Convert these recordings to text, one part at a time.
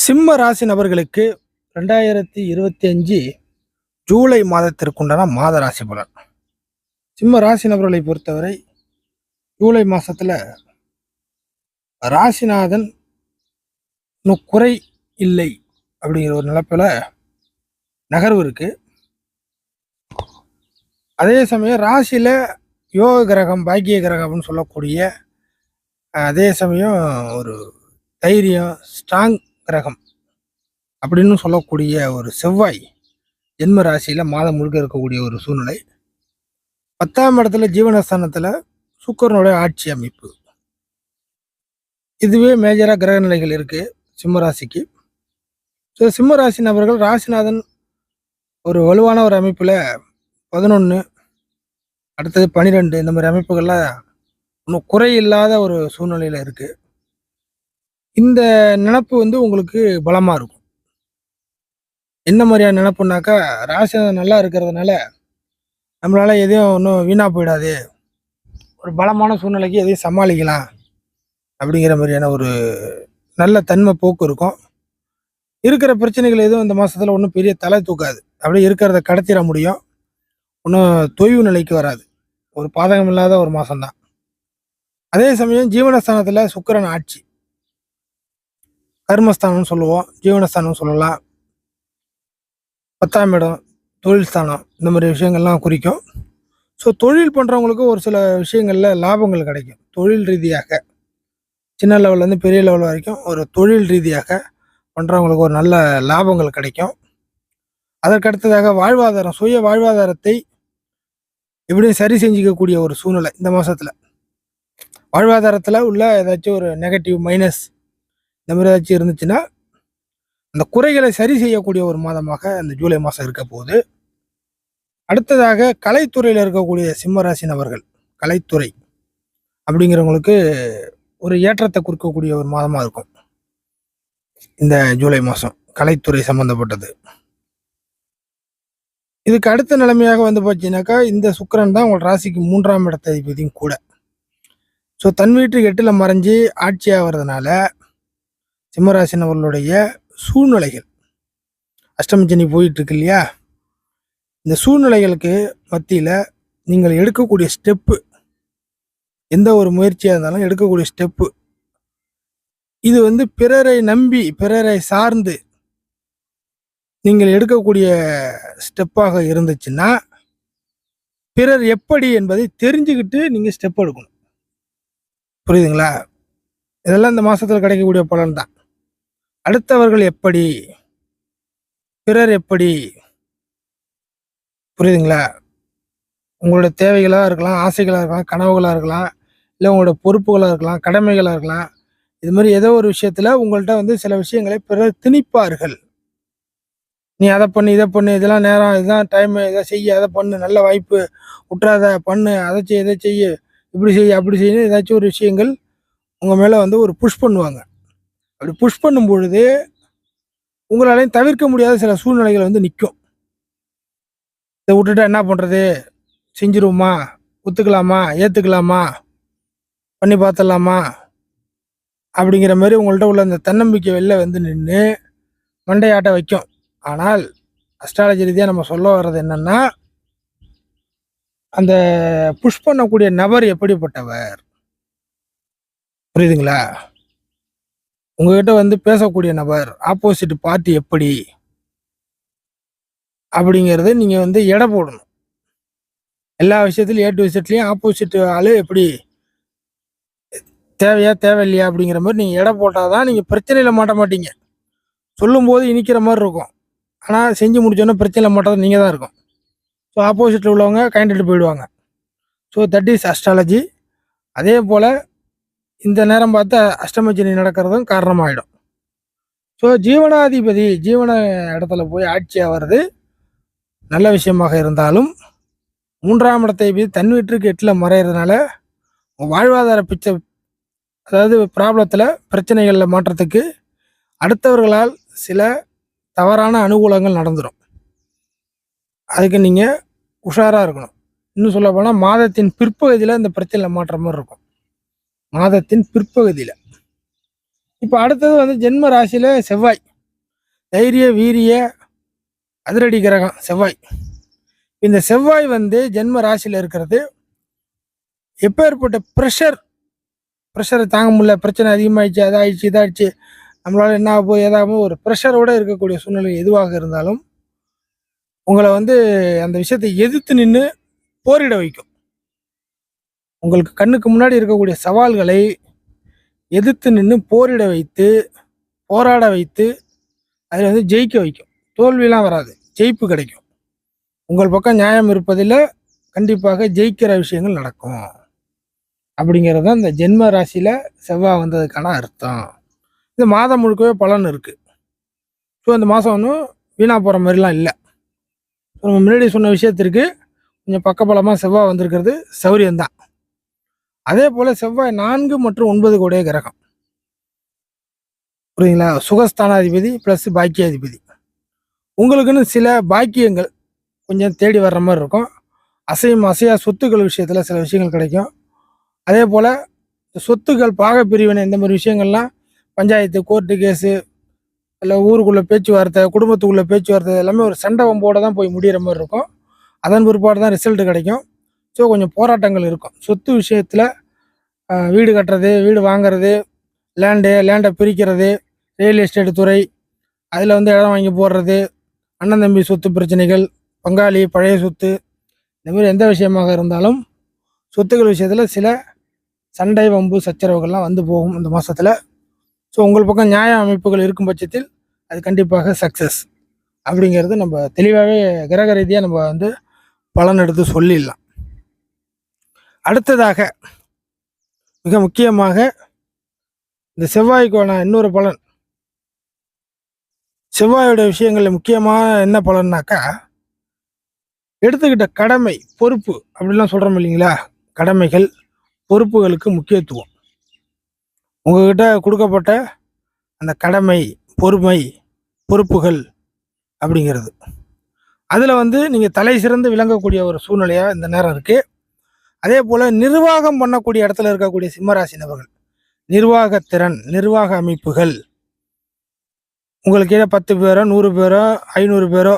சிம்ம ராசி நபர்களுக்கு ரெண்டாயிரத்தி இருபத்தி அஞ்சு ஜூலை மாதத்திற்குண்டான மாத ராசி பலன். சிம்ம ராசி நபர்களை பொறுத்தவரை ஜூலை மாதத்தில் ராசிநாதன் இன்னும் குறை இல்லை அப்படிங்கிற ஒரு நிலப்பில் நகர்வு இருக்குது அதே சமயம் ராசியில் யோக கிரகம் பாக்கிய கிரகம்னு சொல்லக்கூடிய அதே சமயம் ஒரு தைரியம் ஸ்ட்ராங் கிரகம் அப்படின்னு சொல்லக்கூடிய ஒரு செவ்வாய் ஜென்ம ராசியில் மாதம் முழுக்க இருக்கக்கூடிய ஒரு சூழ்நிலை. பத்தாம் இடத்துல ஜீவனஸ்தானத்தில் சுக்கரனுடைய ஆட்சி அமைப்பு. இதுவே மேஜராக கிரக நிலைகள் இருக்கு சிம்மராசிக்கு ஸோ சிம்மராசி நபர்கள் ராசிநாதன் ஒரு வலுவான ஒரு அமைப்பில் பதினொன்று அடுத்தது பன்னிரெண்டு இந்த மாதிரி அமைப்புகள்லாம் இன்னும் குறை இல்லாத ஒரு சூழ்நிலையில் இருக்கு. இந்த நினப்பு வந்து உங்களுக்கு பலமாக இருக்கும். என்ன மாதிரியான நினப்புனாக்கா ராசி நல்லா இருக்கிறதுனால நம்மளால் எதையும் ஒன்றும் வீணாக போயிடாது. ஒரு பலமான சூழ்நிலைக்கு எதையும் சமாளிக்கலாம் அப்படிங்கிற மாதிரியான ஒரு நல்ல தன்மை போக்கு இருக்கும். இருக்கிற பிரச்சனைகள் எதுவும் இந்த மாதத்தில் ஒன்றும் பெரிய தலை தூக்காது. அப்படியே இருக்கிறத கடத்திட முடியும். ஒன்றும் தொய்வு நிலைக்கு வராது. ஒரு பாதகம் இல்லாத ஒரு மாதம்தான் அதே சமயம் ஜீவனஸ்தானத்தில் சுக்கிரன் ஆட்சி. கர்மஸ்தானம்னு சொல்லுவோம் ஜீவனஸ்தானம் சொல்லலாம். பத்தாம் இடம் தொழில் ஸ்தானம் இந்த மாதிரி விஷயங்கள்லாம் குறிக்கும். ஸோ தொழில் பண்ணுறவங்களுக்கு ஒரு சில விஷயங்களில் லாபங்கள் கிடைக்கும். தொழில் ரீதியாக சின்ன லெவல்லேருந்து பெரிய லெவல் வரைக்கும் ஒரு தொழில் ரீதியாக பண்ணுறவங்களுக்கு ஒரு நல்ல லாபங்கள் கிடைக்கும். அதற்கடுத்ததாக வாழ்வாதாரம் சுய வாழ்வாதாரத்தை எப்படியும் சரி செஞ்சுக்கக்கூடிய ஒரு சூழ்நிலை இந்த மாதத்தில் வாழ்வாதாரத்தில் உள்ள ஏதாச்சும் ஒரு நெகட்டிவ் மைனஸ் இந்த மாதிரி ஏதாச்சும் இருந்துச்சுன்னா அந்த குறைகளை சரி செய்யக்கூடிய ஒரு மாதமாக அந்த ஜூலை மாதம் இருக்க போகுது. அடுத்ததாக கலைத்துறையில் இருக்கக்கூடிய சிம்மராசி நபர்கள் கலைத்துறை அப்படிங்கிறவங்களுக்கு ஒரு ஏற்றத்தை கொடுக்கக்கூடிய ஒரு மாதமாக இருக்கும். இந்த ஜூலை மாதம் கலைத்துறை சம்பந்தப்பட்டது. இதுக்கு அடுத்த நிலைமையாக வந்து பார்த்தீங்கன்னாக்கா இந்த சுக்கிரன் தான் உங்கள் ராசிக்கு மூன்றாம் இடத்த அதிபதியும் கூட. ஸோ தன் வீட்டுக்கு எட்டில் மறைஞ்சு ஆட்சி ஆகிறதுனால சிம்மராசி நபர்களுடைய சூழ்நிலைகள். அஷ்டமச்சனி போயிட்டுருக்கு இல்லையா இந்த சூழ்நிலைகளுக்கு மத்தியில் நீங்கள் எடுக்கக்கூடிய ஸ்டெப்பு எந்த ஒரு முயற்சியாக இருந்தாலும் எடுக்கக்கூடிய ஸ்டெப்பு. இது வந்து பிறரை நம்பி பிறரை சார்ந்து நீங்கள் எடுக்கக்கூடிய ஸ்டெப்பாக இருந்துச்சுன்னா பிறர் எப்படி என்பதை தெரிஞ்சுக்கிட்டு நீங்கள் ஸ்டெப் எடுக்கணும். புரியுதுங்களா? இதெல்லாம் இந்த மாதத்தில் கிடைக்கக்கூடிய பலன் தான் அடுத்தவர்கள் எப்படி பிறர் எப்படி புரியுதுங்களா? உங்களோட தேவைகளாக இருக்கலாம் ஆசைகளாக இருக்கலாம் கனவுகளாக இருக்கலாம் இல்லை உங்களோட பொறுப்புகளாக இருக்கலாம் கடமைகளாக இருக்கலாம் இது மாதிரி ஏதோ ஒரு விஷயத்தில் உங்கள்கிட்ட வந்து சில விஷயங்களை பிறர் திணிப்பார்கள். நீ அதை பண்ணு இதை பண்ணு இதெல்லாம் நேரம் இதுதான் டைம் இதை செய்ய அதை பண்ணு நல்ல வாய்ப்பு விட்றாத பண்ணு அதை செய்ய இதை செய்ய இப்படி செய்ய அப்படி செய்யணும் ஏதாச்சும் ஒரு விஷயங்கள் உங்கள் மேலே வந்து ஒரு புஷ் பண்ணுவாங்க. அப்படி புஷ் பண்ணும் பொழுது உங்களாலையும் தவிர்க்க முடியாத சில சூழ்நிலைகள் வந்து நிற்கும் இதை விட்டுட்டா என்ன பண்ணுறது செஞ்சிருவோமா? ஒத்துக்கலாமா? ஏற்றுக்கலாமா பண்ணி பார்த்துடலாமா? அப்படிங்கிற மாதிரி உங்கள்கிட்ட உள்ள அந்த தன்னம்பிக்கை வெளில வந்து நின்று மண்டையாட்ட வைக்கும். ஆனால் அஸ்ட்ராலஜி ரீதியாக நம்ம சொல்ல வர்றது என்னன்னா அந்த புஷ் பண்ணக்கூடிய நபர் எப்படிப்பட்டவர்? புரியுதுங்களா? உங்ககிட்ட வந்து பேசக்கூடிய நபர் ஆப்போசிட் பார்ட்டி எப்படி? அப்படிங்கிறது நீங்கள் வந்து எடை போடணும். எல்லா விஷயத்துலையும் ஏ டு விஷயத்துலையும் ஆப்போசிட் ஆள் எப்படி தேவையா தேவையில்லையா அப்படிங்கிற மாதிரி நீங்கள் எடை போட்டால் தான் நீங்கள் பிரச்சனையில் மாட்ட மாட்டீங்க. சொல்லும்போது இனிக்கிற மாதிரி இருக்கும். ஆனால் செஞ்சு முடிச்சோன்னே பிரச்சனையில் மாட்டது நீங்கள் தான் இருக்கும் ஸோ ஆப்போசிட்டில் உள்ளவங்க கைண்டிட்டு போயிடுவாங்க. ஸோ தட் இஸ் அஸ்ட்ராலஜி அதே போல் இந்த நேரம் பார்த்து அஷ்டமச்சனி நடக்கிறதும் காரணமாயிடும். ஸோ ஜீவனாதிபதி ஜீவன இடத்துல போய் ஆட்சி ஆகிறது நல்ல விஷயமாக இருந்தாலும் மூன்றாம் இடத்தை போய் தன் வீட்டுக்கு எட்டில் மறையிறதுனால வாழ்வாதார பிச்சை அதாவது ப்ராப்ளத்தில் பிரச்சனைகளில் மாற்றத்துக்கு அடுத்தவர்களால் சில தவறான அனுகூலங்கள் நடந்துடும் அதுக்கு நீங்கள் உஷாராக இருக்கணும். இன்னும் சொல்ல போனால் மாதத்தின் பிற்பகுதியில் இந்த பிரச்சனையில் மாற்ற மாதிரி இருக்கும். மாதத்தின் பிற்பகுதியில். இப்போ அடுத்தது வந்து ஜென்ம ராசியில் செவ்வாய். தைரிய வீரிய அதிரடி கிரகம் செவ்வாய். இந்த செவ்வாய் வந்து ஜென்ம ராசியில் இருக்கிறது. எப்பேற்பட்ட ப்ரெஷர் ப்ரெஷரை தாங்க முடியல. பிரச்சனை அதிகமாகிடுச்சு அதாகிடுச்சு இதாகிடுச்சு நம்மளால் என்ன ஆக போகுது ஏதாவது ஒரு ப்ரெஷரோடு இருக்கக்கூடிய சூழ்நிலை எதுவாக இருந்தாலும் உங்களை வந்து அந்த விஷயத்தை எதிர்த்து நின்று போரிட வைக்கும். உங்களுக்கு கண்ணுக்கு முன்னாடி இருக்கக்கூடிய சவால்களை எதிர்த்து நின்று போரிட வைத்து போராட வைத்து அதில் வந்து ஜெயிக்க வைக்கும். தோல்வியெலாம் வராது. ஜெயிப்பு கிடைக்கும். உங்கள் பக்கம் நியாயம் இருப்பதில் கண்டிப்பாக ஜெயிக்கிற விஷயங்கள் நடக்கும். அப்படிங்கிறது தான் இந்த ஜென்ம ராசியில் செவ்வாய் வந்ததுக்கான அர்த்தம். இந்த மாதம் முழுக்கவே பலன் இருக்குது ஸோ இந்த மாதம் ஒன்றும் வீணாக போகிற மாதிரிலாம் இல்லை. நம்ம முன்னாடி சொன்ன விஷயத்திற்கு கொஞ்சம் பக்கபலமாக செவ்வாய் வந்திருக்கிறது சௌரியம்தான். அதே போல் செவ்வாய் நான்கு மற்றும் ஒன்பது கூடிய கிரகம். புரியுங்களா சுகஸ்தானாதிபதி ப்ளஸ் பாக்கியாதிபதி. உங்களுக்குன்னு சில பாக்கியங்கள் கொஞ்சம் தேடி வர்ற மாதிரி இருக்கும். அசையும் அசையா சொத்துக்கள் விஷயத்தில் சில விஷயங்கள் கிடைக்கும். அதே போல் சொத்துக்கள் பாக பிரிவினை இந்த மாதிரி விஷயங்கள்லாம் பஞ்சாயத்து கோர்ட்டு கேஸு இல்லை ஊருக்குள்ளே பேச்சுவார்த்தை குடும்பத்துக்குள்ளே பேச்சுவார்த்தை எல்லாமே ஒரு சண்டை வம்போடு தான் போய் முடிகிற மாதிரி இருக்கும். அதன் பிற்பாடு தான் ரிசல்ட் கிடைக்கும். ஸோ கொஞ்சம் போராட்டங்கள் இருக்கும். சொத்து விஷயத்தில் வீடு கட்டுறது வீடு வாங்குறது லேண்டு லேண்டை பிரிக்கிறது ரியல் எஸ்டேட் துறை அதில் வந்து இடம் வாங்கி போடுறது அண்ணன் தம்பி சொத்து பிரச்சனைகள் பங்காளி பழைய சொத்து இந்த மாதிரி எந்த விஷயமாக இருந்தாலும் சொத்துக்கள் விஷயத்தில் சில சண்டை வம்பு சச்சரவுகள்லாம் வந்து போகும் இந்த மாதத்தில் ஸோ உங்கள் பக்கம் நியாய அமைப்புகள் இருக்கும் பட்சத்தில் அது கண்டிப்பாக சக்ஸஸ் அப்படிங்கிறது நம்ம தெளிவாகவே கிரக ரீதியாக நம்ம வந்து பலன் எடுத்து சொல்லிடலாம். அடுத்ததாக மிக முக்கியமாக இந்த செவ்வாய்க்கான இன்னொரு பலன். செவ்வாயோட விஷயங்களில் முக்கியமாக என்ன பலன்னாக்கா எடுத்துக்கிட்ட கடமை பொறுப்பு அப்படிலாம் சொல்கிறோம் இல்லைங்களா? கடமைகள் பொறுப்புகளுக்கு முக்கியத்துவம். உங்ககிட்ட கொடுக்கப்பட்ட அந்த கடமை பொறுமை பொறுப்புகள் அப்படிங்கிறது. அதில் வந்து நீங்கள் தலை சிறந்து விளங்கக்கூடிய ஒரு சூழ்நிலையாக இந்த நேரம் இருக்குது அதே போல் நிர்வாகம் பண்ணக்கூடிய இடத்துல இருக்கக்கூடிய சிம்மராசி நபர்கள் நிர்வாகத்திறன் நிர்வாக அமைப்புகள். உங்களுக்கு கீழே பத்து பேரோ நூறு பேரோ ஐநூறு பேரோ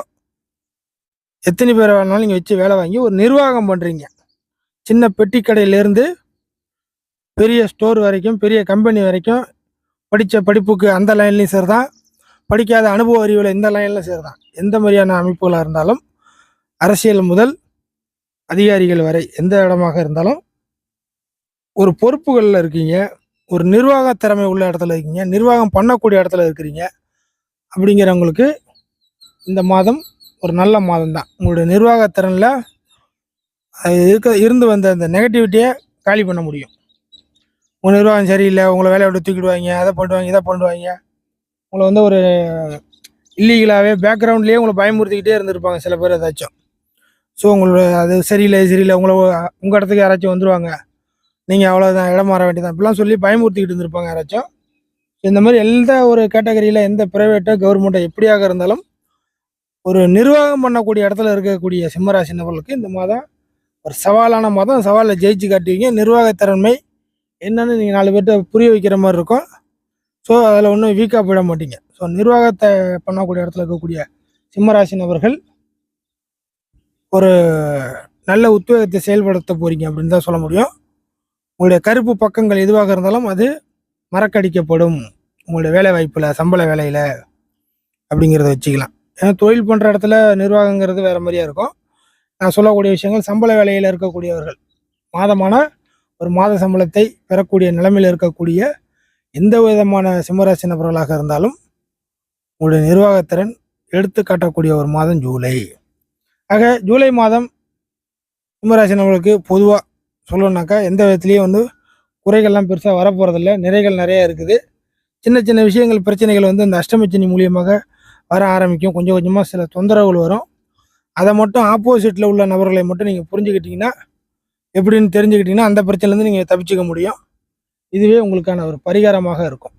எத்தனை பேரை வேணாலும் நீங்கள் வச்சு வேலை வாங்கி ஒரு நிர்வாகம் பண்ணுறீங்க சின்ன பெட்டி கடையிலேருந்து பெரிய ஸ்டோர் வரைக்கும் பெரிய கம்பெனி வரைக்கும் படித்த படிப்புக்கு அந்த லைன்லையும் சரி தான் படிக்காத அனுபவ அறிவில் இந்த லைன்லையும் சரி தான் எந்த மாதிரியான அமைப்புகளாக இருந்தாலும் அரசியல் முதல் அதிகாரிகள் வரை எந்த இடமாக இருந்தாலும் ஒரு பொறுப்புகளில் இருக்கீங்க ஒரு நிர்வாக திறமை உள்ள இடத்துல இருக்கீங்க நிர்வாகம் பண்ணக்கூடிய இடத்துல இருக்கிறீங்க அப்படிங்கிறவங்களுக்கு இந்த மாதம் ஒரு நல்ல மாதம் தான் உங்களுடைய நிர்வாகத்திறனில் அது இருக்க இருந்து வந்த அந்த நெகட்டிவிட்டியை காலி பண்ண முடியும். உங்கள் நிர்வாகம் சரியில்லை உங்களை வேலையை விட்டு தூக்கிடுவாங்க அதை பண்ணுவாங்க இதை பண்ணுவாங்க உங்களை வந்து ஒரு இல்லீகலாகவே பேக்ரவுண்ட்லேயே உங்களை பயமுறுத்திக்கிட்டே இருந்திருப்பாங்க சில பேர் ஏதாச்சும். ஸோ உங்களோட அது சரியில்லை சரியில்லை உங்களை உங்கள் இடத்துக்கு யாராச்சும் வந்துருவாங்க. நீங்கள் அவ்வளோதான் இடம் மாற வேண்டியதான் இப்படிலாம் சொல்லி பயமுறுத்திக்கிட்டு இருந்திருப்பாங்க யாராச்சும். இந்த மாதிரி எந்த ஒரு கேட்டகரியில் எந்த ப்ரைவேட்டோ கவர்மெண்ட்டோ எப்படியாக இருந்தாலும் ஒரு நிர்வாகம் பண்ணக்கூடிய இடத்துல இருக்கக்கூடிய சிம்மராசி நபர்களுக்கு இந்த மாதம் ஒரு சவாலான மாதம். சவாலில் ஜெயிச்சு காட்டுவீங்க. நிர்வாகத்திறன்மை என்னென்னு நீங்கள் நாலு பேர்கிட்ட புரிய வைக்கிற மாதிரி இருக்கும். ஸோ அதில் ஒன்றும் வீக்காக போயிட மாட்டீங்க. ஸோ நிர்வாகத்தை பண்ணக்கூடிய இடத்துல இருக்கக்கூடிய சிம்மராசி நபர்கள் ஒரு நல்ல உத்வேகத்தை செயல்படுத்த போறீங்க அப்படின்னு தான் சொல்ல முடியும். உங்களுடைய கருப்பு பக்கங்கள் எதுவாக இருந்தாலும் அது மறக்கடிக்கப்படும். உங்களுடைய வேலை வாய்ப்பில் சம்பள வேலையில் அப்படிங்கிறத வச்சுக்கலாம். ஏன்னா தொழில் பண்ணுற இடத்துல நிர்வாகங்கிறது வேறு மாதிரியாக இருக்கும். நான் சொல்லக்கூடிய விஷயங்கள் சம்பள வேலையில் இருக்கக்கூடியவர்கள். மாதமான ஒரு மாத சம்பளத்தை பெறக்கூடிய நிலைமையில் இருக்கக்கூடிய எந்த விதமான சிம்மராசி நபர்களாக இருந்தாலும் உங்களுடைய நிர்வாகத்திறன் எடுத்து காட்டக்கூடிய ஒரு மாதம் ஜூலை. ஆக ஜூலை மாதம் சிம்மராசி நபர்களுக்கு பொதுவாக சொல்லணுன்னாக்கா எந்த விதத்துலேயும் வந்து குறைகள்லாம் பெருசாக வரப்போகிறதில்ல நிறைகள் நிறைய இருக்குது. சின்ன சின்ன விஷயங்கள் பிரச்சனைகள் வந்து இந்த அஷ்டமச்சனி மூலியமாக வர ஆரம்பிக்கும். கொஞ்சம் கொஞ்சமாக சில தொந்தரவுகள் வரும். அதை மட்டும் ஆப்போசிட்டில் உள்ள நபர்களை மட்டும் நீங்கள் புரிஞ்சுக்கிட்டிங்கன்னா எப்படின்னு தெரிஞ்சுக்கிட்டிங்கன்னா அந்த பிரச்சனைலேருந்து நீங்கள் தப்பிச்சுக்க முடியும். இதுவே உங்களுக்கான ஒரு பரிகாரமாக இருக்கும்.